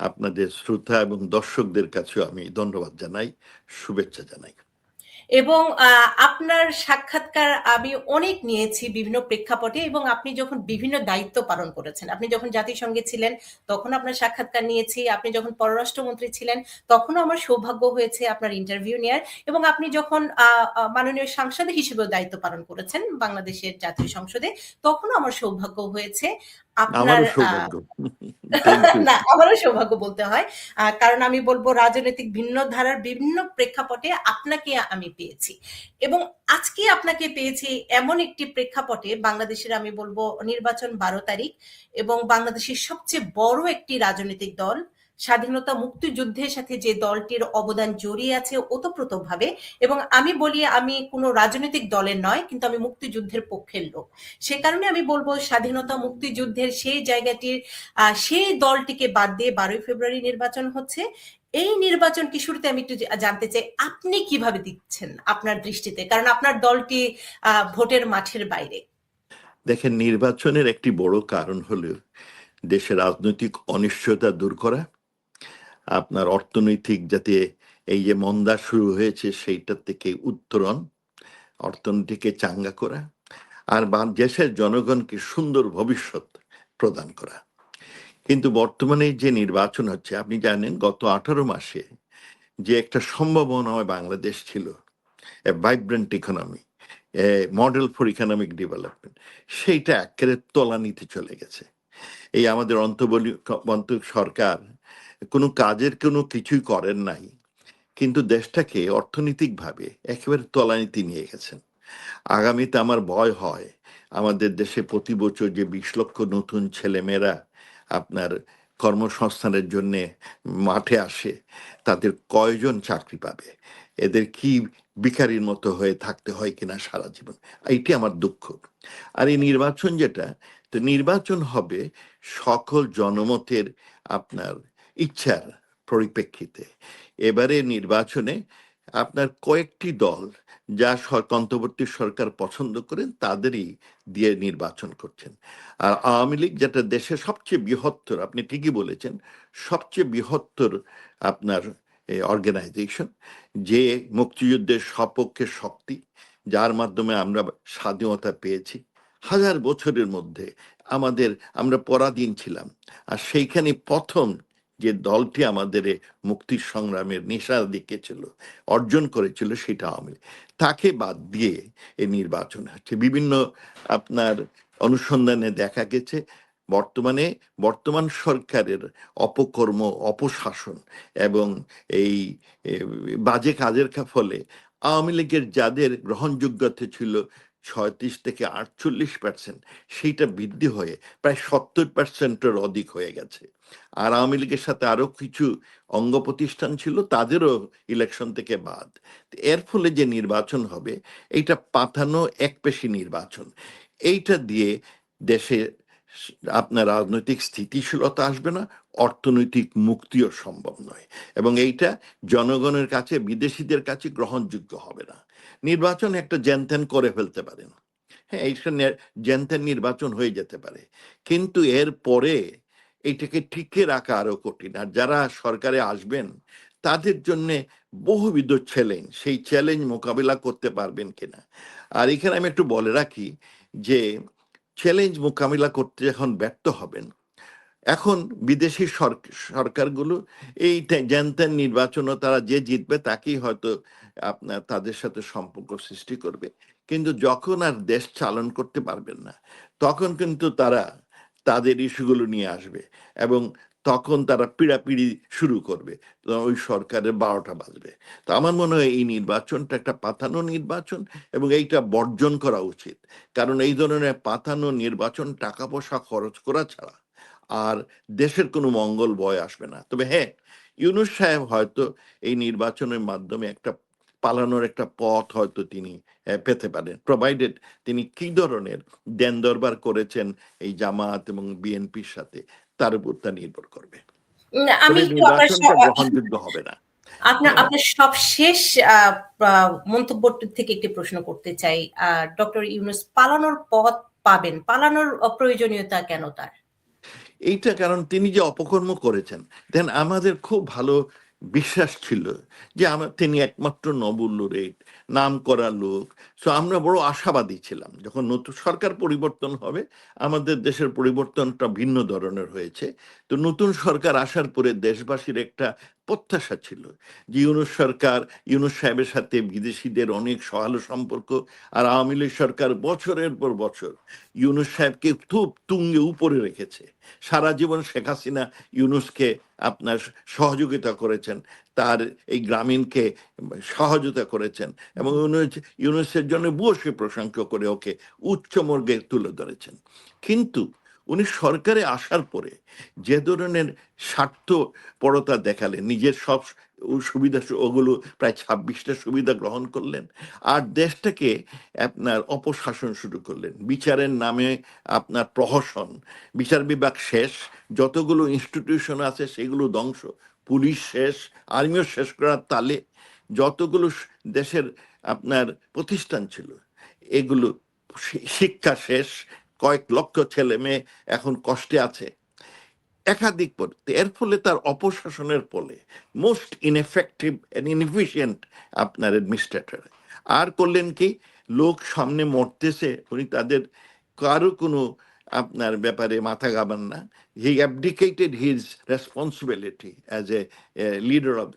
আপনাদের শ্রোতা এবং দর্শকদের কাছেও আমি ধন্যবাদ জানাই, শুভেচ্ছা জানাই। এবং আপনার সাক্ষাৎকার আমি অনেক নিয়েছি বিভিন্ন প্রেক্ষাপটে এবং আপনি যখন বিভিন্ন দায়িত্ব পালন করেছেন, আপনি যখন জাতিসংঘে ছিলেন, তখন আপনার সাক্ষাৎকার নিয়েছি, আপনি যখন পররাষ্ট্রমন্ত্রী ছিলেন, তখনও আমার সৌভাগ্য হয়েছে আপনার ইন্টারভিউ নেয়ার এবং আপনি যখন মাননীয় সাংসদ হিসেবেও দায়িত্ব পালন করেছেন বাংলাদেশের জাতীয় সংসদে, তখনও আমার সৌভাগ্য হয়েছে। আপনার. না আমারও সৌভাগ্য বলতে হয়। কারণ আমি বলব রাজনৈতিক ভিন্ন ধারার বিভিন্ন প্রেক্ষাপটে আপনাকে আমি পেয়েছি। এবং আজকে আপনাকে পেয়েছি এমন একটি প্রেক্ষাপটে বাংলাদেশের আমি বলব নির্বাচন বারো তারিখ এবং বাংলাদেশের সবচেয়ে বড় একটি রাজনৈতিক দল স্বাধীনতা মুক্তিযুদ্ধের সাথে যে দলটির অবদান জড়িয়ে আছে ওতপ্রোতভাবে এবং আমি বলি, আমি কোনো রাজনৈতিক দলের নয়, কিন্তু আমি মুক্তিযুদ্ধের পক্ষের লোক। সে কারণে আমি বলব, স্বাধীনতা মুক্তিযুদ্ধের সেই জায়গাটির সেই দলটিকে বাদ দিয়ে বারোই ফেব্রুয়ারি নির্বাচন হচ্ছে। এই নির্বাচনটি শুরুতে আমি একটু জানতে চাই, আপনি কীভাবে দিচ্ছেন আপনার দৃষ্টিতে? কারণ আপনার দলটি ভোটের মাঠের বাইরে। দেখেন, নির্বাচনের একটি বড় কারণ হলো দেশের রাজনৈতিক অনিশ্চয়তা দূর করা আপনার অর্থনৈতিক যাতে এই যে মন্দা শুরু হয়েছে সেইটা থেকে উত্তরণ, অর্থনীতিকে চাঙ্গা করা আর দেশের জনগণকে সুন্দর ভবিষ্যৎ প্রদান করা। কিন্তু বর্তমানে যে নির্বাচন হচ্ছে, আপনি জানেন গত আঠারো মাসে যে একটা সম্ভাবনাময় বাংলাদেশ ছিল a vibrant economy model for economic development সেইটা একেবারে তলানিতে চলে গেছে। এই আমাদের অন্তবলী অন্ত সরকার কোনো কাজের কোনো কিছুই করেন নাই। কিন্তু দেশটাকে অর্থনৈতিকভাবে একেবারে তলানিতে নিয়ে গেছেন। আগামীতে আমার ভয় হয়, আমাদের দেশে প্রতি বছর যে বিশ লক্ষ নতুন ছেলেমেয়েরা আপনার কর্মসংস্থানের জন্য মাঠে আসে, তাদের কয়জন চাকরি পাবে? এদের কি বিকারীর মতো হয়ে থাকতে হয় কিনা সারা জীবন? এইটি আমার দুঃখ। আর এই নির্বাচন যেটা, তো নির্বাচন হবে সকল জনমতের আপনার ইচ্ছার পরিপ্রেক্ষিতে। এবারে নির্বাচনে আপনার কয়েকটি দল যা অন্তর্বর্তী সরকার পছন্দ করেন, তাদেরই দিয়ে নির্বাচন করছেন। আর আওয়ামী লীগ যেটা দেশের সবচেয়ে বৃহত্তর, আপনি ঠিকই বলেছেন, সবচেয়ে বৃহত্তর আপনার অর্গানাইজেশন যে মুক্তিযুদ্ধের সপক্ষে শক্তি, যার মাধ্যমে আমরা স্বাধীনতা পেয়েছি। হাজার বছরের মধ্যে আমাদের, আমরা পরাধীন ছিলাম। আর সেইখানে প্রথম যে দলটি আমাদের এ মুক্তির সংগ্রামের নিশার দিকে ছিল, অর্জন করেছিল সেটা আওয়ামী তাকে বাদ দিয়ে এই নির্বাচন হচ্ছে। বিভিন্ন আপনার অনুসন্ধানে দেখা গেছে, বর্তমানে বর্তমান সরকারের অপকর্ম, অপশাসন এবং এই বাজে কাজের ফলে আওয়ামী লীগের যাদের গ্রহণযোগ্যতা ছিল ছয়ত্রিশ থেকে আটচল্লিশ পার্সেন্ট সেইটা বৃদ্ধি হয়ে প্রায় সত্তর পার্সেন্টের অধিক হয়ে গেছে। আর আওয়ামী লীগের সাথে আরও কিছু অঙ্গ প্রতিষ্ঠান ছিল, তাদেরও ইলেকশন থেকে বাদ। এর ফলে যে নির্বাচন হবে, এইটা পাতানো একপেশি নির্বাচন। এইটা দিয়ে দেশে আপনার রাজনৈতিক স্থিতিশীলতা আসবে না, অর্থনৈতিক মুক্তিও সম্ভব নয়। এবং এইটা জনগণের কাছে, বিদেশিদের কাছে গ্রহণযোগ্য হবে না। নির্বাচন একটা জ্যানত্যান করে ফেলতে পারেন হ্যাঁ এইটা নে- জ্যানত্যান নির্বাচন হয়ে যেতে পারে। কিন্তু এর পরে এইটাকে টিকে রাখা আরও কঠিন। আর যারা সরকারে আসবেন, তাদের জন্য বহুবিধ চ্যালেঞ্জ সেই চ্যালেঞ্জ মোকাবিলা করতে পারবেন কিনা। আর এখানে আমি একটু বলে রাখি যে চ্যালেঞ্জ মোকাবিলা করতে যখন ব্যর্থ হবেন এখন বিদেশি সরক- সরকারগুলো এই জ্যানত্যান নির্বাচনও তারা যে জিতবে তাকেই হয়তো আপনার তাদের সাথে সম্পর্ক সৃষ্টি করবে। কিন্তু যখন আর দেশ চালন করতে পারবেন না, তখন কিন্তু তারা তাদের ইস্যুগুলো নিয়ে আসবে এবং তখন তারা পিড়াপিড়ি শুরু করবে। ওই সরকারের বারোটা বাজবে। তো আমার মনে হয় এই নির্বাচনটা একটা পাতানো নির্বাচন এবং এইটা বর্জন করা উচিত। কারণ এই ধরনের পাতানো নির্বাচন টাকা পয়সা খরচ করা ছাড়া আর দেশের কোনো মঙ্গল বয় আসবে না। তবে হ্যাঁ ইউনুস সাহেব হয়তো এই নির্বাচনের মাধ্যমে একটা পালানোর একটা পথ হয়তো তিনি পেতে পারেন। প্রোভাইডেড তিনি কি ধরনের দেন দরবার করেছেন এই জামাত এবং বিএনপির সাথে তার উপর তা নির্ভর করবে। আমি গ্রহণযোগ্য হবে না। আপনার আপনার সব শেষ মন্তব্য থেকে একটি প্রশ্ন করতে চাই। ডক্টর ইউনুস পালানোর পথ পাবেন। পালানোর প্রয়োজনীয়তা কেন তার? এইটা কারণ তিনি যে অপকর্ম করেছেন দেন আমাদের খুব ভালো বিশ্বাস ছিল যে আমার তিনি একমাত্র নবুল্লুরেট রেট নাম করা লোক। সো আমরা বড় আশাবাদী ছিলাম। যখন নতুন সরকার পরিবর্তন হবে, আমাদের দেশের পরিবর্তনটা ভিন্ন ধরনের হয়েছে। তো নতুন সরকার আসার পরে দেশবাসীর একটা প্রত্যাশা ছিল যে ইউনুস সরকার, ইউনুস সাহেবের সাথে বিদেশিদের অনেক সহালো সম্পর্ক আর আওয়ামী লীগ সরকার বছরের পর বছর ইউনুস সাহেবকে খুব তুঙ্গে উপরে রেখেছে। সারা জীবন শেখ হাসিনা ইউনুসকে আপনার সহযোগিতা করেছেন, তার এই গ্রামীণকে সহযোগিতা করেছেন এবং ইউনুস, ইউনুসের জন্য বসে প্রশংসা করে ওকে উচ্চ মর্গে তুলে ধরেছেন। কিন্তু উনি সরকারে আসার পরে যে ধরনের স্বার্থপরতা দেখালেন, নিজের সব সুবিধা, ওগুলো প্রায় ছাব্বিশটা সুবিধা গ্রহণ করলেন আর দেশটাকে আপনার অপশাসন শুরু করলেন। বিচারের নামে আপনার প্রহসন, বিচার বিভাগ শেষ, যতগুলো ইনস্টিটিউশন আছে সেগুলো ধ্বংস, পুলিশ শেষ, আর্মিও শেষ করার তালে যতগুলো দেশের আপনার প্রতিষ্ঠান ছিল, এগুলো শিক্ষা শেষ কয়েক লক্ষ ছেলে মেয়ে এখন কষ্টে আছে। একাধিক পদ এর ফলে তার অপশাসনের ফলে মোস্ট ইনএফেক্টিভ অ্যান্ড ইনএফিসিয়েন্ট আপনার অ্যাডমিনিস্ট্রেটর আর করলেন কি, লোক সামনে মরতেছে, উনি তাদের কারও কোনো আপনার ব্যাপারে মাথা গাবান না। He abdicated his responsibility as a leader of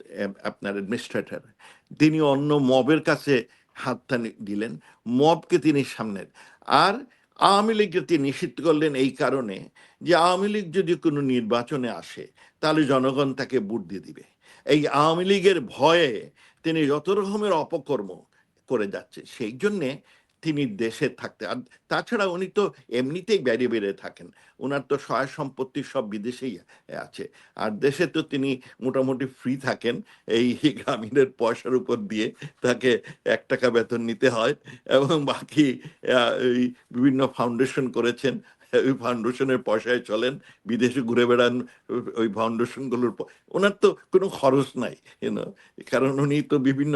আপনার অ্যাডমিনিস্ট্রেটর তিনি অন্য মবের কাছে হাতটা দিলেন, মবকে তিনি সামনে আর আওয়ামী লীগকে তিনি নিষিদ্ধ করলেন এই কারণে যে আওয়ামী লীগ যদি কোনো নির্বাচনে আসে, তাহলে জনগণ তাকে ভোট দিয়ে দিবে। এই আওয়ামী লীগের ভয়ে তিনি যত রকমের অপকর্ম করে যাচ্ছে, সেই জন্যে তিনি দেশে থাকতে আর তাছাড়া উনি তো এমনিতেই বেড়ে বেড়ে থাকেন। ওনার তো সহায় সম্পত্তি সব বিদেশেই আছে। আর দেশে তো তিনি মোটামুটি ফ্রি থাকেন। এই গ্রামীণের পয়সার উপর দিয়ে তাকে এক টাকা বেতন নিতে হয় এবং বাকি এই বিভিন্ন ফাউন্ডেশন করেছেন। ওই ফাউন্ডেশনের পয়সায় চলেন। বিদেশে ঘুরে বেড়ান, ওই ফাউন্ডেশনগুলোর ওনার তো কোনো খরচ নাই কারণ উনি তো বিভিন্ন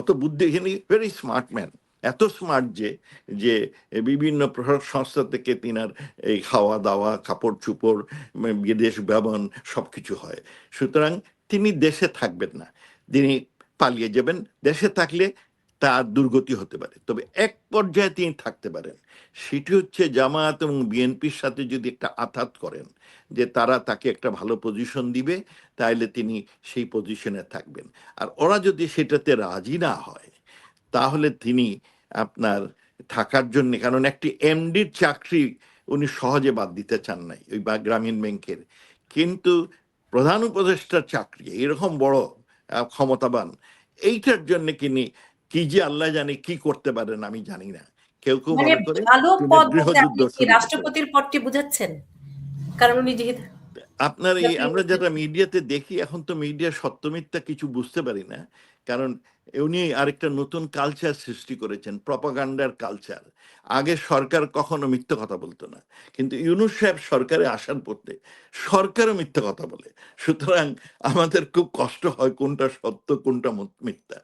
অত বুদ্ধিহীন ভেরি স্মার্ট ম্যান এত স্মার্ট যে যে বিভিন্ন সংস্থা থেকে তিনার এই খাওয়া দাওয়া কাপড় চুপড় বিদেশ ভ্রমণ সবকিছু হয়। সুতরাং তিনি দেশে থাকবেন না। তিনি পালিয়ে যাবেন। দেশে থাকলে তার দুর্গতি হতে পারে। তবে এক পর্যায়ে তিনি থাকতে পারেন। সেটি হচ্ছে জামায়াত এবং বিএনপির সাথে যদি একটা আঘাত করেন, যে তারা তাকে একটা ভালো পজিশন দিবে তাহলে তিনি সেই পজিশনে থাকবেন। আর ওরা যদি সেটাতে রাজি না হয়, তাহলে তিনি আপনার থাকার জন্য কারণ একটি এমডির চাকরি উনি সহজে বাদ দিতে চান নাই ওই বা গ্রামীণ ব্যাংকের। কিন্তু প্রধান উপদেষ্টার চাকরি এরকম বড় ক্ষমতাবান এইটার জন্য তিনি কি যে আল্লাহ জানে কি করতে পারেন আমি জানি না। কেউ কেউ মানে করে রাষ্ট্রপতির পদটি বুঝাচ্ছেন? কারণ উনি যেহেতু আপনার এই আমরা যেটা মিডিয়াতে দেখি এখন তো মিডিয়া সত্য মিথ্যা কিছু বুঝতে পারি না কারণ উনি আরেকটা নতুন কালচার সৃষ্টি করেছেন প্রপাগান্ডার কালচার আগে সরকার কখনো মিথ্যা কথা বলতো না। কিন্তু ইউনুস সাহেব সরকারে আসার পড়তে সরকারও মিথ্যা কথা বলে। সুতরাং আমাদের খুব কষ্ট হয় কোনটা সত্য, কোনটা মিথ্যা।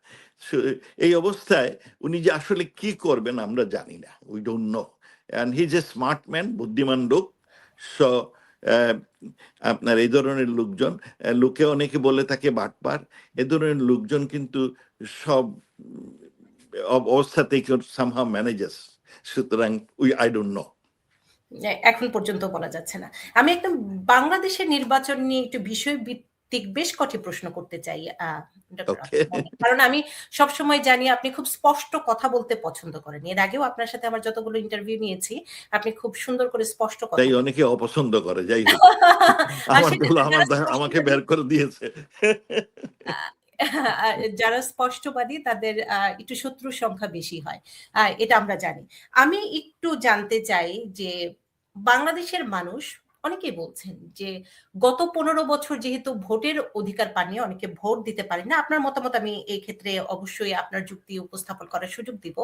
এই অবস্থায় উনি যে আসলে কি করবেন আমরা জানি না। We don't know and his a smart man বুদ্ধিমান লোক। সো আপনার এই ধরনের লোকজন লোকে অনেকে বলে থাকে বাটপার। এ ধরনের লোকজন কিন্তু সব অবস্থাতেই সামহাও ম্যানেজার্স সুতরাং উই আই ডোন্ট নো এখন পর্যন্ত বলা যাচ্ছে না। আমি একদম বাংলাদেশের নির্বাচন নিয়ে একটু বিষয় ভিত্তিক বেশ কটি প্রশ্ন করতে চাই কারণ আমি সব সময় জানি আপনি খুব স্পষ্ট কথা বলতে পছন্দ করেন। এর আগেও আপনার সাথে আমার যতগুলো ইন্টারভিউ নিয়েছি আপনি খুব সুন্দর করে স্পষ্ট কথা তাই অনেকে অপছন্দ করে যাই আমাকে বের করে দিয়েছে। যারা স্পষ্টবাদী তাদের আহ, একটু শত্রুর সংখ্যা বেশি হয়। আহ, এটা আমরা জানি। আমি একটু জানতে চাই যে বাংলাদেশের মানুষ অনেকেই বলছেন যে গত পনেরো বছর যেহেতু ভোটের অধিকার পাননি অনেকে ভোট দিতে পারে না। আপনার মতামত আমি এই ক্ষেত্রে অবশ্যই আপনার যুক্তি উপস্থাপন করার সুযোগ দিব।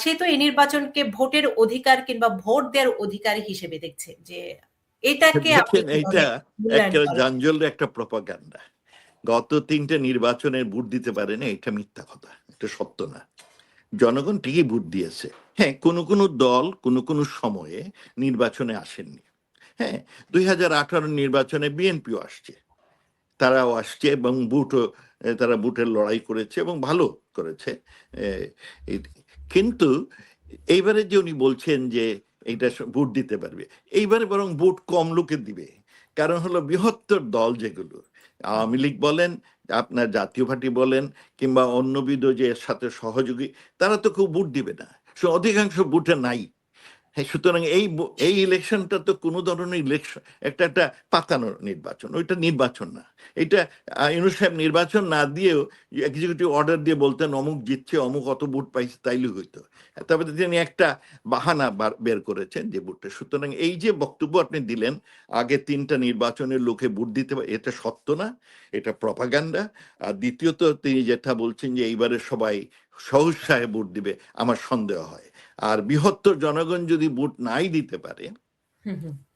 সে তো এই নির্বাচনকে ভোটের অধিকার কিংবা ভোট দেওয়ার অধিকার হিসেবে দেখছে যে এটাকে এইটা একটা প্রপাগান্ডা। গত তিনটে নির্বাচনের ভোট দিতে পারে না এটা মিথ্যা কথা এটা সত্য না। জনগণ ঠিকই ভোট দিয়েছে। হ্যাঁ কোনো কোনো দল কোনো কোনো সময়ে নির্বাচনে আসেননি। হ্যাঁ দুই হাজার আঠারো নির্বাচনে বিএনপিও আসছে। তারাও আসছে এবং বুটও তারা বুটের লড়াই করেছে এবং ভালো করেছে কিন্তু এইবারে যে উনি বলছেন যে এইটা ভোট দিতে পারবে, এইবারে বরং ভোট কম লোকে দিবে। কারণ হলো বৃহত্তর দল যেগুলো, আওয়ামী লীগ বলেন, আপনার জাতীয় পার্টি বলেন, কিংবা অন্যবিধ যে সাথে সহযোগী, তারা তো কেউ ভোট দিবে না। সে অধিকাংশ ভোটে নাই। হ্যাঁ সুতরাং এই এই ইলেকশনটা তো কোনো ধরনের ইলেকশন, একটা একটা পাতানোর নির্বাচন, ওইটা নির্বাচন না। এটা ইউনুস সাহেব নির্বাচন না দিয়েও এক্সিকিউটিভ অর্ডার দিয়ে বলতেন, অমুক জিতছে, অমুক অত ভোট পাইছে, তাইলে হইতো। তবে তিনি একটা বাহানা বার- করেছেন যে ভোটটা, সুতরাং এই যে বক্তব্য আপনি দিলেন, আগে তিনটা নির্বাচনের লোকে ভোট দিতে পারে, এটা সত্য না, এটা প্রপাগান্ডা আর দ্বিতীয়ত তিনি যেটা বলছেন যে এইবারে সবাই সহসায় ভোট দিবে, আমার সন্দেহ হয়। আর বৃহত্তর জনগণ যদি ভোট নাই দিতে পারে।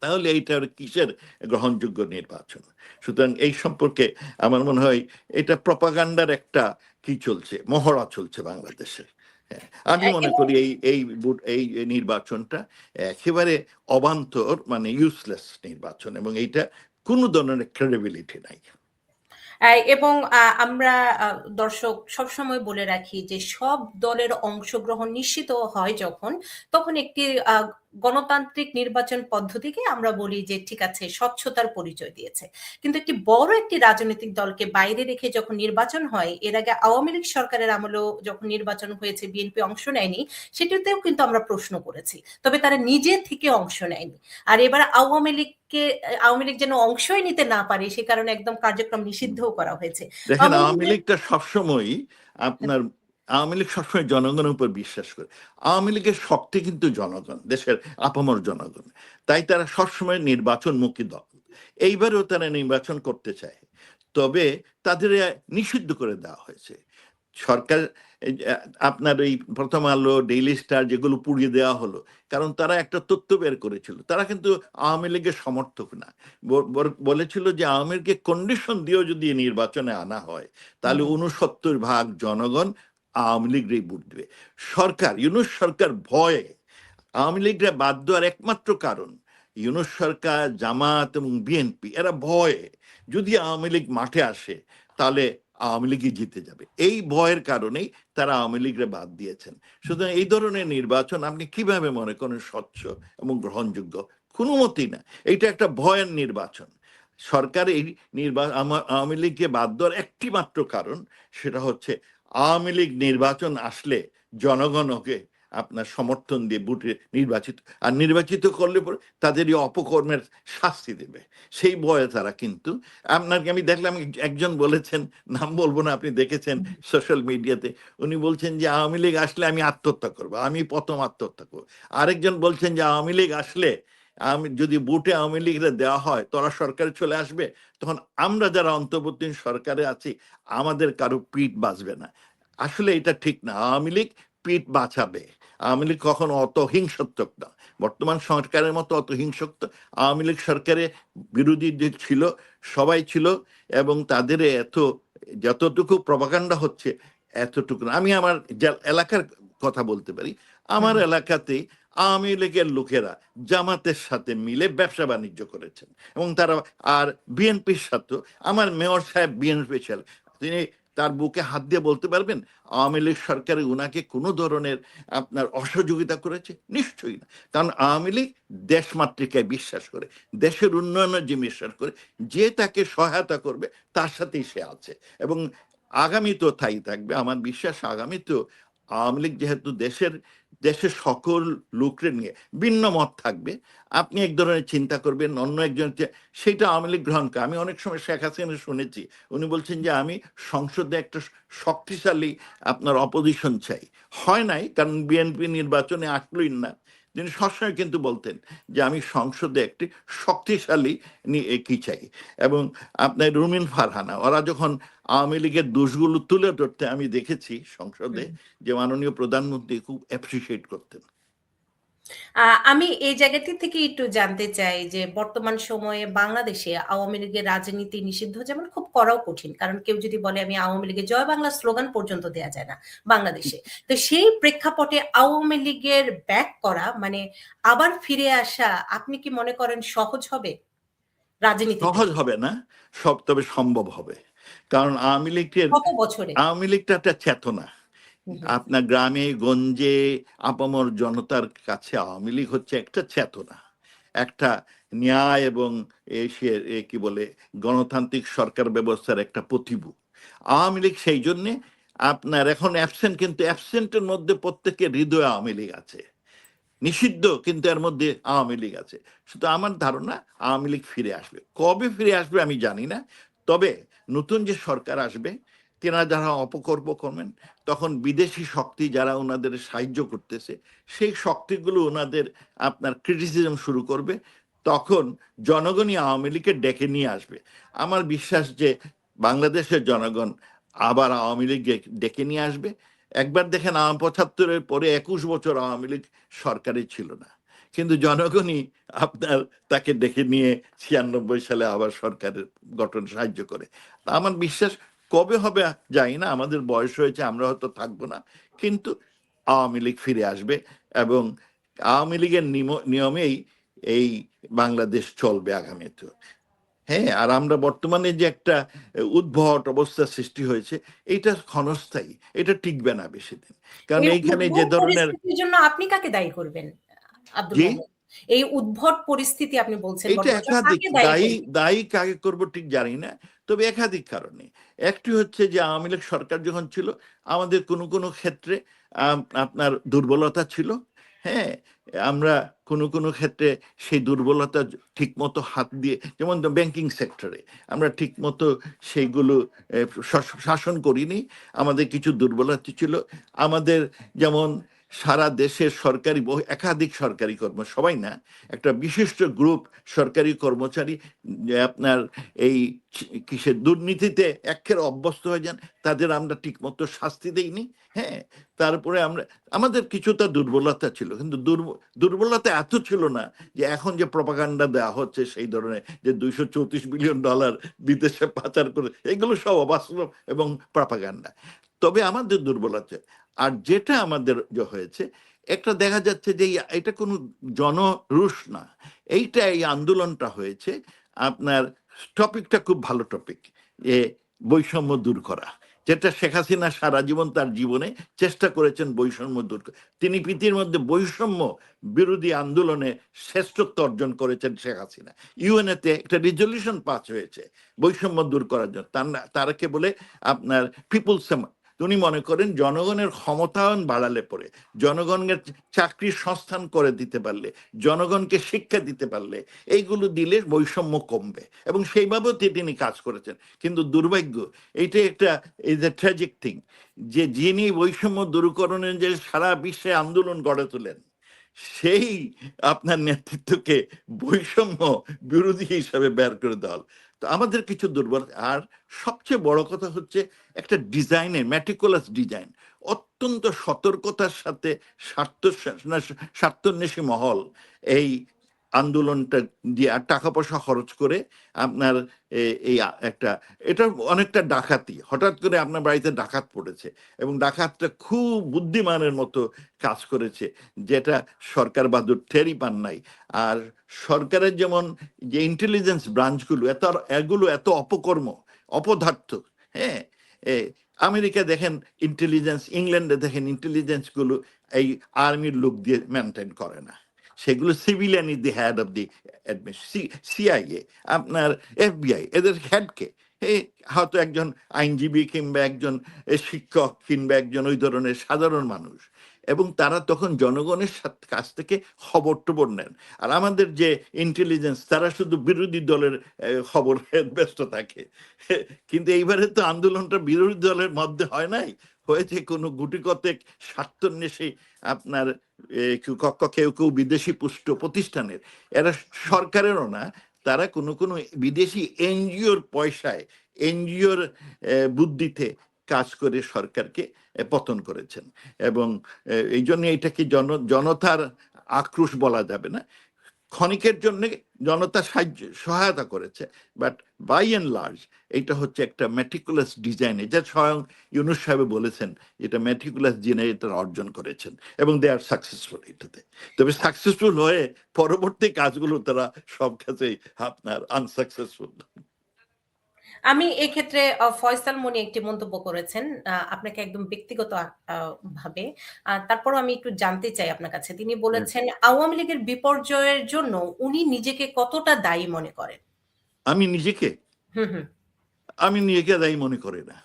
তাহলে এইটার কিসের গ্রহণযোগ্য নির্বাচন? সুতরাং এই সম্পর্কে আমার মনে হয় এটা প্রপাগান্ডার একটা কি চলছে মহড়া চলছে বাংলাদেশে হ্যাঁ, আমি মনে করি এই এই ভোট- এই নির্বাচনটা একেবারে অবান্তর মানে ইউজলেস নির্বাচন এবং এইটা কোনো ধরনের ক্রেডিবিলিটি নাই। এবং আমরা দর্শক সবসময় বলে রাখি যে সব দলের অংশগ্রহণ নিশ্চিত হয় যখন, তখন একটি গণতান্ত্রিক নির্বাচন পদ্ধতিকে আমরা বলি যে ঠিক আছে স্বচ্ছতার পরিচয় দিয়েছে। কিন্তু একটি বড় একটি রাজনৈতিক দলকে বাইরে রেখে যখন নির্বাচন হয় এর আগে আওয়ামী লীগ সরকারের আমলেও যখন নির্বাচন হয়েছে বিএনপি অংশ নেয়নি সেটিতেও কিন্তু আমরা প্রশ্ন করেছি। তবে তারা নিজে থেকে অংশ নেয়নি। আর এবার আওয়ামী লীগকে আওয়ামী লীগ যেন অংশই নিতে না পারে সে কারণে একদম কার্যক্রম নিষিদ্ধও করা হয়েছে। আওয়ামী লীগটা সবসময়ই আপনার আওয়ামী লীগ সবসময় জনগণের উপর বিশ্বাস করে। আওয়ামী লীগের শক্তি কিন্তু জনগণ দেশের আপামর জনগণ। তাই তারা সবসময় নির্বাচনমুখী দল। এইবারও তারা নির্বাচন করতে চায়। তবে তাদের নিষিদ্ধ করে দেওয়া হয়েছে। সরকার আপনার এই প্রথম আলো ডেইলি স্টার যেগুলো পুড়িয়ে দেওয়া হলো কারণ তারা একটা তথ্য বের করেছিল। তারা কিন্তু আওয়ামী লীগের সমর্থক না। বলেছিল যে আওয়ামী লীগকে কন্ডিশন দিয়েও যদি নির্বাচনে আনা হয় তাহলে। উনসত্তর ভাগ জনগণ আওয়ামী লীগেরই ভোট দেবে। সরকার, ইউনুস সরকার ভয়ে আওয়ামী লীগরা বাদ দেওয়ার একমাত্র কারণ ইউনুস সরকার, জামাত এবং বিএনপি, এরা ভয়ে যদি আওয়ামী লীগ মাঠে আসে তাহলে আওয়ামী লীগই জিতে যাবে। এই ভয়ের কারণেই তারা আওয়ামী লীগরে বাদ দিয়েছেন। সুতরাং এই ধরনের নির্বাচন আপনি কীভাবে মনে করেন স্বচ্ছ এবং গ্রহণযোগ্য? কোনো মতেই না। এটা একটা ভয়ের নির্বাচন। সরকার এই নির্বাচন আওয়ামী লীগকে বাদ দেওয়ার একটি মাত্র কারণ সেটা হচ্ছে আওয়ামী লীগ নির্বাচন আসলে জনগণ ওকে আপনার সমর্থন দিয়ে বুটে নির্বাচিত, আর নির্বাচিত করলে পরে তাদের অপকর্মের শাস্তি দেবে। সেই ভয়ে তারা কিন্তু আপনাকে আমি দেখলাম একজন বলেছেন, নাম বলব না, আপনি দেখেছেন সোশ্যাল মিডিয়াতে উনি বলছেন যে আওয়ামী লীগ আসলে আমি আত্মহত্যা করব, আমি প্রথম আত্মহত্যা করব। আরেকজন বলছেন যে আওয়ামী লীগ আসলে আমি যদি বুটে আওয়ামী লীগরা দেওয়া হয় তোরা সরকারে চলে আসবে? তখন আমরা যারা অন্তর্বর্তী সরকারে আছি আমাদের কারও পিঠ বাঁচবে না। আসলে এটা ঠিক না। আওয়ামী লীগ পিঠ বাঁচাবে। আওয়ামী লীগ কখনো অত হিংসাত্মক না। বর্তমান সরকারের মতো অত হিংসাত্মক আওয়ামী লীগ সরকারে বিরোধী যে ছিল সবাই ছিল এবং তাদের এত যতটুকু প্রভাকাণ্ডা হচ্ছে এতটুকু না। আমি আমার এলাকার কথা বলতে পারি। আমার এলাকাতে আওয়ামী লীগের লোকেরা জামাতের সাথে মিলে ব্যবসা বাণিজ্য করেছেন। এবং তারা, আর বিএনপির সাথে আমার মেয়র সাহেব বিএনপি ছিল তিনি তার বুকে হাত দিয়ে বলতে পারবেন, আওয়ামী লীগ সরকারে উনাকে কোনো ধরনের আপনার অসহযোগিতা করেছে? নিশ্চয়ই না। কারণ আওয়ামী লীগ দেশমাতৃকায় বিশ্বাস করে, দেশের উন্নয়নের যে বিশ্বাস করে, যে তাকে সহায়তা করবে, তার সাথেই সে আছে। এবং আগামী তো তাই থাকবে। আমার বিশ্বাস আগামী তো আওয়ামী লীগ যেহেতু দেশের দেশের সকল লোকরে নিয়ে ভিন্ন মত থাকবে। আপনি এক ধরনের চিন্তা করবেন, অন্য একজন সেটা আওয়ামী লীগ গ্রহণ করে। আমি অনেক সময় শেখ হাসিনা শুনেছি, উনি বলছেন যে, আমি সংসদে একটা শক্তিশালী আপনার অপোজিশন চাই। হয় নাই, কারণ বিএনপি নির্বাচনে আসলোই না। তিনি সবসময় কিন্তু বলতেন যে আমি সংসদে একটি শক্তিশালী কি চাই? এবং আপনার রুমিন ফারহানা ওরা যখন আওয়ামী লীগের দোষগুলো তুলে ধরতে আমি দেখেছি সংসদে যে মাননীয় প্রধানমন্ত্রী খুব অ্যাপ্রিসিয়েট করতেন। আমি এই জায়গাটি থেকে একটু জানতে চাই যে বর্তমান সময়ে বাংলাদেশে আওয়ামী লীগের রাজনীতি নিষিদ্ধ যেমন খুব করাও কঠিন। কারণ কেউ যদি বলে আমি আওয়ামী লীগের জয় বাংলা স্লোগান পর্যন্ত দেয়া যায় না বাংলাদেশে। তো সেই প্রেক্ষাপটে আওয়ামী লীগের ব্যাক করা মানে আবার ফিরে আসা আপনি কি মনে করেন সহজ হবে রাজনীতি সহজ হবে না সব তবে সম্ভব হবে। কারণ আওয়ামী লীগের কত বছরে? আওয়ামী লীগটা একটা চেতনা। আপনার গ্রামে, গঞ্জে, আপামর জনতার কাছে আওয়ামী লীগ হচ্ছে একটা চেতনা, একটা ন্যায় এবং কি বলে, গণতান্ত্রিক সরকার ব্যবস্থার একটা প্রতিভু আওয়ামী লীগ সেই জন্যে আপনার এখন অ্যাবসেন্ট কিন্তু অ্যাবসেন্টের মধ্যে প্রত্যেকের হৃদয়ে আওয়ামী লীগ আছে। নিষিদ্ধ, কিন্তু এর মধ্যে আওয়ামী লীগ আছে। শুধু আমার ধারণা, আওয়ামী লীগ ফিরে আসবে। কবে ফিরে আসবে আমি জানি না। তবে নতুন যে সরকার আসবে তেনারা যারা অপকর্ম করবেন, তখন বিদেশি শক্তি যারা ওনাদের সাহায্য করতেছে, সেই শক্তিগুলো ওনাদের আপনার ক্রিটিসিজম শুরু করবে, তখন জনগণই আওয়ামী লীগকে ডেকে নিয়ে আসবে। আমার বিশ্বাস যে বাংলাদেশের জনগণ আবার আওয়ামী লীগ ডেকে নিয়ে আসবে। একবার দেখেন আওয়াম পঁচাত্তরের পরে একুশ বছর আওয়ামী লীগ সরকারে ছিল না। কিন্তু জনগণই আপনার তাকে ডেকে নিয়ে ছিয়ানব্বই সালে আবার সরকারের গঠন সাহায্য করে। আমার বিশ্বাস কবে হবে জানি না আমাদের বয়স হয়েছে আমরা হয়তো থাকব না। কিন্তু আওয়ামী লীগ ফিরে আসবে এবং আওয়ামী লীগের নিয়মেই এই বাংলাদেশ চলবে আগামীতে। হ্যাঁ আর আমরা বর্তমানে যে একটা উদ্ভট অবস্থা সৃষ্টি হয়েছে এটা ক্ষণস্থায়ী এটা টিকবে না বেশি দিন। কারণ এইখানে যে ধরনের জন্য আপনি কাকে দায়ী করবেন এই উদ্ভট পরিস্থিতি আপনি বলছেন এটা একাধিক দায়ী দায়ী দায়ী কাকে করব ঠিক জানি না। তবে একাধিক কারণে। একটি হচ্ছে যে আওয়ামী লীগ সরকার যখন ছিল, আমাদের কোনো কোনো ক্ষেত্রে আপনার দুর্বলতা ছিল। হ্যাঁ আমরা কোনো কোনো ক্ষেত্রে সেই দুর্বলতা ঠিক মতো হাত দিয়ে, যেমন ব্যাংকিং সেক্টরে আমরা ঠিক মতো সেইগুলো শাসন করিনি। আমাদের কিছু দুর্বলতা ছিল। আমাদের যেমন সারা দেশের সরকারি একাধিক সরকারি কর্ম, সবাই না, একটা বিশিষ্ট গ্রুপ সরকারি কর্মচারী আপনার এই কিসের দুর্নীতিতে একের অভ্যস্ত হয়ে যান, তাদের আমরা ঠিকমতো শাস্তি দেইনি হ্যাঁ? তারপরে আমরা, আমাদের কিছুটা দুর্বলতা ছিল, কিন্তু দুর্বলতা এত ছিল না যে এখন যে প্রপাগান্ডা দেওয়া হচ্ছে সেই ধরনের, যে দুইশো চৌত্রিশ বিলিয়ন ডলার বিদেশে পাচার করে, এগুলো সব অবাস্তব এবং প্রপাগান্ডা তবে আমাদের দুর্বলতা আর যেটা আমাদের হয়েছে, একটা দেখা যাচ্ছে যে এটা কোনো জনরুষ না। এইটা এই আন্দোলনটা হয়েছে, আপনার টপিকটা খুব ভালো টপিক যে বৈষম্য দূর করা। যেটা শেখ হাসিনা সারা জীবন তার জীবনে চেষ্টা করেছেন বৈষম্য দূর তিনি পৃথিবীর মধ্যে বৈষম্য বিরোধী আন্দোলনে শ্রেষ্ঠত্ব অর্জন করেছেন শেখ হাসিনা। ইউএনএতে একটা রিজলিউশন পাস হয়েছে, বৈষম্য দূর করার জন্য। তার তারাকে বলে আপনার পিপুলস উনি মনে করেন জনগণের ক্ষমতায়ন বাড়ালে পরে জনগণের চাকরির সংস্থান করে দিতে পারলে, জনগণকে শিক্ষা দিতে পারলে, এইগুলো দিলে বৈষম্য কমবে। এবং সেইভাবেও তিনি কাজ করেছেন। কিন্তু দুর্ভাগ্য, এইটা একটা ইজ এ ট্র্যাজিক থিং যে যিনি বৈষম্য দূরকরণের যে সারা বিশ্বে আন্দোলন গড়ে তোলেন সেই আপনার নেতৃত্বকে বৈষম্য বিরোধী হিসাবে বের করে দেওয়া তো আমাদের কিছু দুর্বল, আর সবচেয়ে বড় কথা হচ্ছে একটা ডিজাইনের ম্যাটিকুলাস ডিজাইন অত্যন্ত সতর্কতার সাথে স্বার্থ স্বার্থন্বেষী মহল এই আন্দোলনটা দিয়ে আর টাকা পয়সা খরচ করে আপনার এই একটা, এটা অনেকটা ডাকাতি। হঠাৎ করে আপনার বাড়িতে ডাকাত পড়েছে এবং ডাকাতটা খুব বুদ্ধিমানের মতো কাজ করেছে, যেটা সরকার বাদুর টেরই পান নাই। আর সরকারের যেমন যে ইন্টেলিজেন্স ব্রাঞ্চগুলো এত, এগুলো এত অপকর্ম, অপদার্থ হ্যাঁ? আমেরিকা দেখেন ইন্টেলিজেন্স ইংল্যান্ডে দেখেন ইন্টেলিজেন্সগুলো এই আর্মির লোক দিয়ে মেনটেন করে না। সেগুলো civilian is the head of the CIA আপনার এফবিআই এদের হেডকে এই হয়তো একজন আইনজীবী কিংবা একজন শিক্ষক কিংবা একজন ওই ধরনের সাধারণ মানুষ। এবং তারা তখন জনগণের কাছ থেকে খবর টবর নেন। আর আমাদের যে ইন্টেলিজেন্স তারা শুধু বিরোধী দলের খবর ব্যস্ত থাকে। কিন্তু এইবারে তো আন্দোলনটা বিরোধী দলের মধ্যে হয় নাই। হয়েছে কোনো গুটি কতেক স্বার্থন্বেষী আপনার কেউ কেউ কেউ বিদেশি পুষ্ট প্রতিষ্ঠানের। এরা সরকারেরও না, তারা কোনো কোনো বিদেশি এনজিওর পয়সায়, এনজিওর বুদ্ধিতে কাজ করে সরকারকে পতন করেছেন। এবং এই জন্য এটাকে জন, জনতার আক্রোশ বলা যাবে না। ক্ষণিকের জন্য জনতা সাহায্য, সহায়তা করেছে। বাট বাই অ্যান্ড লার্জ এটা হচ্ছে একটা ম্যাটিকুলাস ডিজাইন এটা স্বয়ং ইউনুস সাহেব বলেছেন, এটা ম্যাটিকুলাস ডিজাইন এটা অর্জন করেছেন, এবং দে আর সাকসেসফুল এটাতে। তবে সাকসেসফুল হয়ে পরবর্তী কাজগুলো তারা সব কাছেই আপনার আনসাকসেসফুল আমি এক্ষেত্রে আহ, ফয়সাল মনি একটি মন্তব্য করেছেন আপনাকে একদম ব্যক্তিগত ভাবে। আহ, তারপরও আমি একটু জানতে চাই আপনার কাছে। তিনি বলেছেন আওয়ামী লীগের বিপর্যয়ের জন্য উনি নিজেকে কতটা দায়ী মনে করেন? আমি নিজেকে? আমি নিজেকে দায়ী মনে করি না।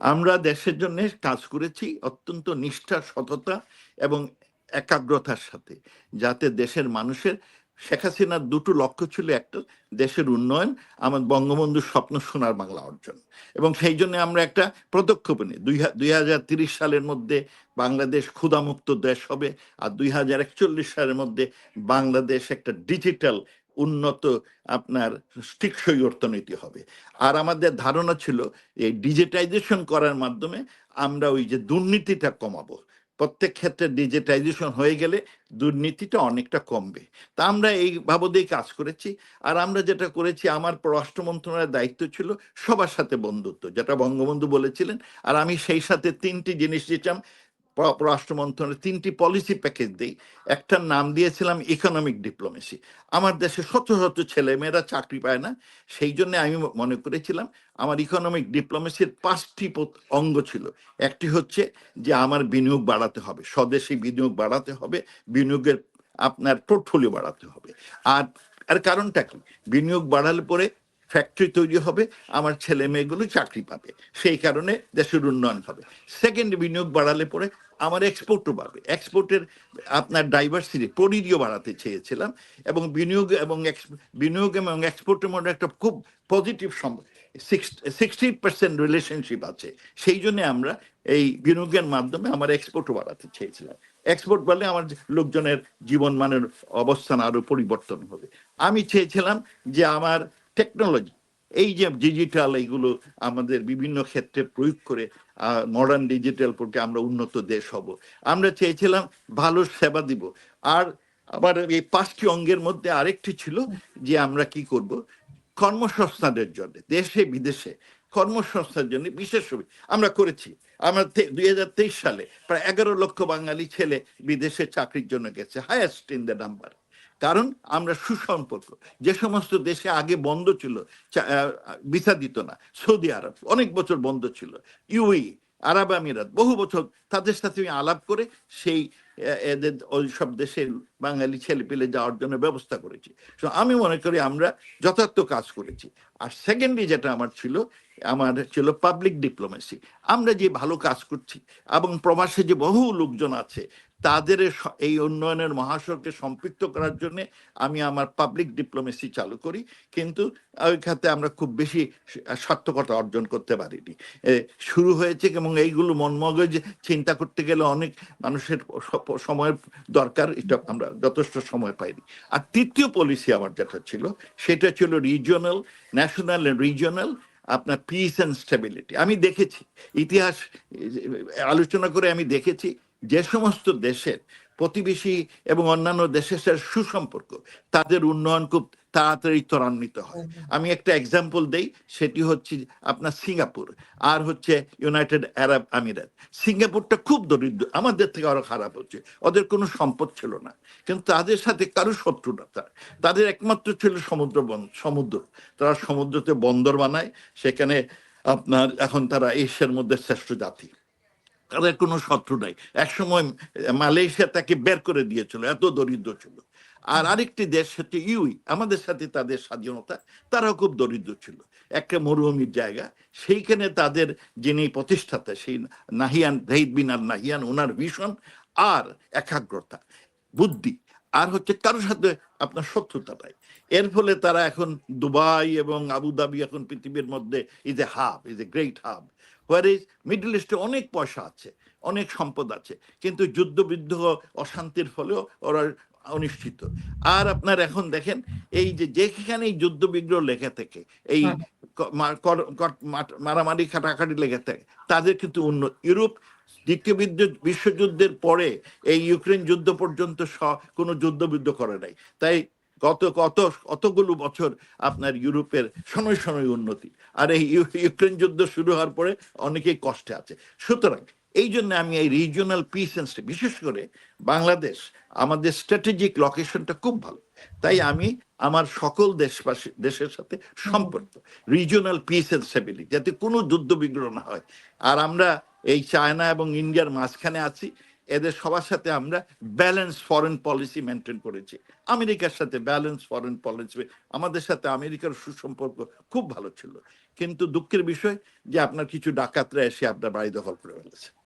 আমরা দেশের জন্য কাজ করেছি অত্যন্ত নিষ্ঠা সততা এবং একাগ্রতার সাথে যাতে দেশের মানুষের শেখ হাসিনার দুটো লক্ষ্য ছিল একটা, দেশের উন্নয়ন, আমার বঙ্গবন্ধুর স্বপ্ন সোনার বাংলা অর্জন। এবং সেই জন্য আমরা একটা পদক্ষেপ নিই দুই হাজার তিরিশ সালের মধ্যে বাংলাদেশ ক্ষুধামুক্ত দেশ হবে আর দুই হাজার একচল্লিশ সালের মধ্যে বাংলাদেশ একটা ডিজিটাল উন্নত আপনার টেকসই অর্থনীতি হবে। আর আমাদের ধারণা ছিল এই ডিজিটাইজেশন করার মাধ্যমে আমরা ওই যে দুর্নীতিটা কমাবো। প্রত্যেক ক্ষেত্রে ডিজিটাইজেশন হয়ে গেলে দুর্নীতিটা অনেকটা কমবে। তা আমরা এই ভাবতেই কাজ করেছি। আর আমরা যেটা করেছি, আমার পররাষ্ট্র মন্ত্রণালয়ের দায়িত্ব ছিল সবার সাথে বন্ধুত্ব, যেটা বঙ্গবন্ধু বলেছিলেন। আর আমি সেই সাথে তিনটি জিনিস দিতাম পররাষ্ট্র মন্ত্রণালয়ের তিনটি পলিসি প্যাকেজ দিই। একটার নাম দিয়েছিলাম ইকোনমিক ডিপ্লোমেসি আমার দেশে শত শত ছেলে মেয়েরা চাকরি পায় না, সেই জন্য আমি মনে করেছিলাম আমার ইকোনমিক ডিপ্লোমেসির পাঁচটি অঙ্গ ছিল। একটি হচ্ছে যে আমার বিনিয়োগ বাড়াতে হবে, স্বদেশি বিনিয়োগ বাড়াতে হবে, বিনিয়োগের আপনার পোর্টফোলিও বাড়াতে হবে। আর আর কারণটা কি? বিনিয়োগ বাড়ালে পরে ফ্যাক্টরি তৈরি হবে, আমার ছেলে মেয়েগুলো চাকরি পাবে। সেই কারণে দেশের উন্নয়ন হবে। সেকেন্ড বিনিয়োগ বাড়ালে পরে আমার এক্সপোর্টও বাড়বে। এক্সপোর্টের আপনার ডাইভার্সিটি পরিধিও বাড়াতে চেয়েছিলাম এবং বিনিয়োগ এবং বিনিয়োগ এবং এক্সপোর্টের মধ্যে একটা খুব পজিটিভ সিক্সটি পার্সেন্ট রিলেশনশিপ আছে। সেই জন্য আমরা এই বিনিয়োগের মাধ্যমে আমার এক্সপোর্টও বাড়াতে চেয়েছিলাম। এক্সপোর্ট বলে আমার লোকজনের জীবন মানের অবস্থান আরও পরিবর্তন হবে। আমি চেয়েছিলাম যে আমার টেকনোলজি এই যে ডিজিটাল এইগুলো আমাদের বিভিন্ন ক্ষেত্রে প্রয়োগ করে মডার্ন ডিজিটাল পক্ষে আমরা উন্নত দেশ হব। আমরা চেয়েছিলাম ভালো সেবা দিব। আর আবার এই পাঁচটি অঙ্গের মধ্যে আরেকটি ছিল যে আমরা কি করব? কর্মসংস্থানের জন্য, দেশে, বিদেশে কর্মসংস্থানের জন্য বিশেষ আমরা করেছি। আমরা দুই হাজার তেইশ সালে প্রায় এগারো লক্ষ বাঙালি ছেলে বিদেশে চাকরির জন্য গেছে হায়েস্ট ইন দ্য নাম্বার কারণ আমরা সুসম্পর্ক। যে সমস্ত দেশে আগে বন্ধ ছিল ভিসা দিত না, সৌদি আরব অনেক বছর বন্ধ ছিল ইউই আরব আমিরাত, বহু বছর তাদের সাথে আলাপ করে সেই এদের ওই সব দেশের বাঙালি ছেলে পেলে যাওয়ার জন্য ব্যবস্থা করেছি। So, আমি মনে করি আমরা যথার্থ কাজ করেছি। আর সেকেন্ডলি যেটা আমার ছিল আমার ছিল পাবলিক ডিপ্লোমেসি আমরা যে ভালো কাজ করছি এবং প্রবাসে যে বহু লোকজন আছে তাদের এই উন্নয়নের মহাসড়কে সম্পৃক্ত করার জন্য আমি আমার পাবলিক ডিপ্লোমেসি চালু করি। কিন্তু ওই খাতে আমরা খুব বেশি সার্থকতা অর্জন করতে পারিনি। শুরু হয়েছে এবং এইগুলো মনমগজ, চিন্তা করতে গেলে অনেক মানুষের সময়ের দরকার, এটা আমরা যথেষ্ট সময় পাইনি। আর তৃতীয় পলিসি আমার যেটা ছিল, সেটা ছিল রিজিওনাল ন্যাশনাল রিজিওনাল আপনার পিস অ্যান্ড স্টেবিলিটি আমি দেখেছি, ইতিহাস আলোচনা করে আমি দেখেছি যে সমস্ত দেশের প্রতিবেশী এবং অন্যান্য দেশের সুসম্পর্ক তাদের উন্নয়ন খুব তাড়াতাড়ি ত্বরান্বিত হয়। আমি একটা এক্সাম্পল দেই সেটি হচ্ছে আপনার সিঙ্গাপুর আর হচ্ছে ইউনাইটেড আরব আমিরাত সিঙ্গাপুরটা খুব দরিদ্র আমাদের থেকে আরও খারাপ হচ্ছে। ওদের কোনো সম্পদ ছিল না। কিন্তু তাদের সাথে কারও শত্রু না তার তাদের একমাত্র ছিল সমুদ্র সমুদ্র। তারা সমুদ্রতে বন্দর বানায় সেখানে আপনার এখন তারা এশিয়ার মধ্যে শ্রেষ্ঠ জাতি। তাদের কোনো শত্রু নাই। একসময় মালয়েশিয়া তাকে বের করে দিয়েছিল, এত দরিদ্র ছিল। আর আরেকটি দেশ হচ্ছে ইউই, আমাদের সাথে তাদের স্বাধীনতা, তারাও খুব দরিদ্র ছিল। একটা মরুভূমির জায়গা, সেইখানে তাদের যিনি প্রতিষ্ঠাতা, সেই নাহিয়ান, জাহিদ বিন আল নাহিয়ান ওনার ভীষণ আর একাগ্রতা, বুদ্ধি, আর হচ্ছে কারোর সাথে আপনার শত্রুতা নাই। এর ফলে তারা এখন দুবাই এবং আবুধাবি এখন পৃথিবীর মধ্যে is a hub is a great hub where is middle ইস্টে অনেক পয়সা আছে অনেক সম্পদ আছে কিন্তু যুদ্ধ বিদ্ধ অশান্তির ফলেও ওরা অনিশ্চিত। আর আপনার এখন দেখেন এই যে যেখানে যুদ্ধ বিগ্রহ লেখা থেকে এই কর- মারামারি কাটাকাটি লেগে থাকে তাদের কিন্তু উন্নত। ইউরোপ দ্বিতীয় বিশ্বযুদ্ধের পরে এই ইউক্রেন যুদ্ধ পর্যন্ত কোনো যুদ্ধ বিদ্ধ করে নাই। তাই গত কত কতগুলো বছর আপনার ইউরোপের শনৈ শনৈ উন্নতি। আর এই ইউ- ইউক্রেন যুদ্ধ শুরু হওয়ার পরে অনেকেই কষ্টে আছে। সুতরাং এই জন্য আমি এই রিজিওনাল পিস বিশেষ করে বাংলাদেশ, আমাদের স্ট্র্যাটেজিক লোকেশনটা খুব ভালো। তাই আমি আমার সকল দেশবাসী, দেশের সাথে সম্পর্ক রিজিওনাল পিস এন্ড স্টেবিলিটি যাতে কোনো যুদ্ধ বিগ্রহ না হয়। আর আমরা এই চায়না এবং ইন্ডিয়ার মাঝখানে আছি। এদের সবার সাথে আমরা ব্যালেন্স ফরেন পলিসি মেনটেন করেছি। আমেরিকার সাথে ব্যালেন্স ফরেন পলিসি আমাদের সাথে আমেরিকার সুসম্পর্ক খুব ভালো ছিল। কিন্তু দুঃখের বিষয় যে আপনার কিছু ডাকাতরা এসে আপনার বাড়ি দখল করে ফেলেছে।